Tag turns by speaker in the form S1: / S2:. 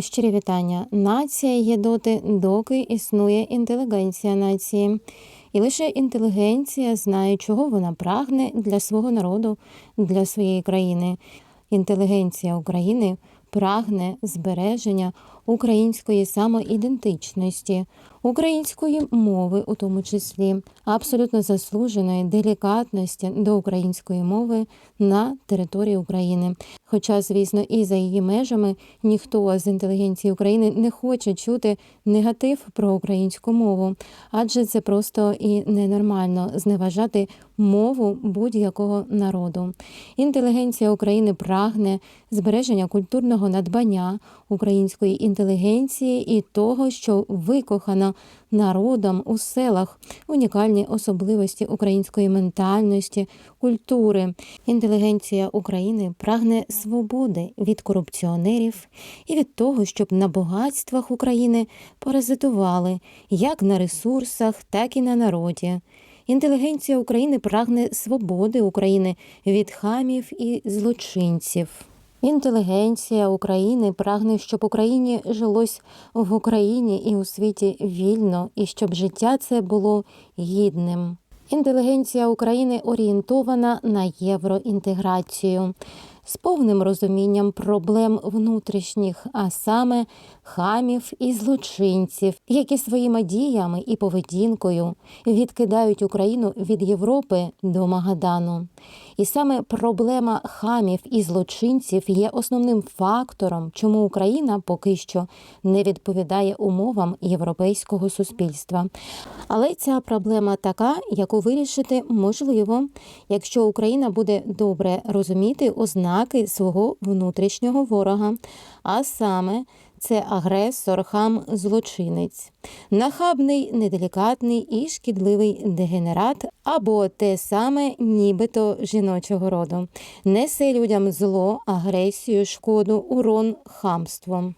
S1: Щирі вітання. Нація є доти, доки існує інтелігенція нації. І лише інтелігенція знає, чого вона прагне для свого народу, для своєї країни. Інтелігенція України прагне збереження української самоідентичності, української мови, у тому числі, абсолютно заслуженої делікатності до української мови на території України. Хоча, звісно, і за її межами ніхто з інтелігенції України не хоче чути негатив про українську мову, адже це просто і ненормально зневажати мову будь-якого народу. Інтелігенція України прагне збереження культурного надбання української інтелігенції і того, що викохано народом у селах, унікальні особливості української ментальності, культури. Інтелігенція України прагне свободи від корупціонерів і від того, щоб на багатствах України паразитували як на ресурсах, так і на народі. Інтелігенція України прагне свободи України від хамів і злочинців. Інтелігенція України прагне, щоб Україні жилось в Україні і у світі вільно, і щоб життя це було гідним. Інтелігенція України орієнтована на євроінтеграцію з повним розумінням проблем внутрішніх, а саме хамів і злочинців, які своїми діями і поведінкою відкидають Україну від Європи до Магадану. І саме проблема хамів і злочинців є основним фактором, чому Україна поки що не відповідає умовам європейського суспільства. Але ця проблема така, яку вирішити можливо, якщо Україна буде добре розуміти ознаки свого внутрішнього ворога, а саме це агресор, хам, злочинець, нахабний, неделікатний і шкідливий дегенерат, або те саме, нібито жіночого роду, несе людям зло, агресію, шкоду, урон, хамство.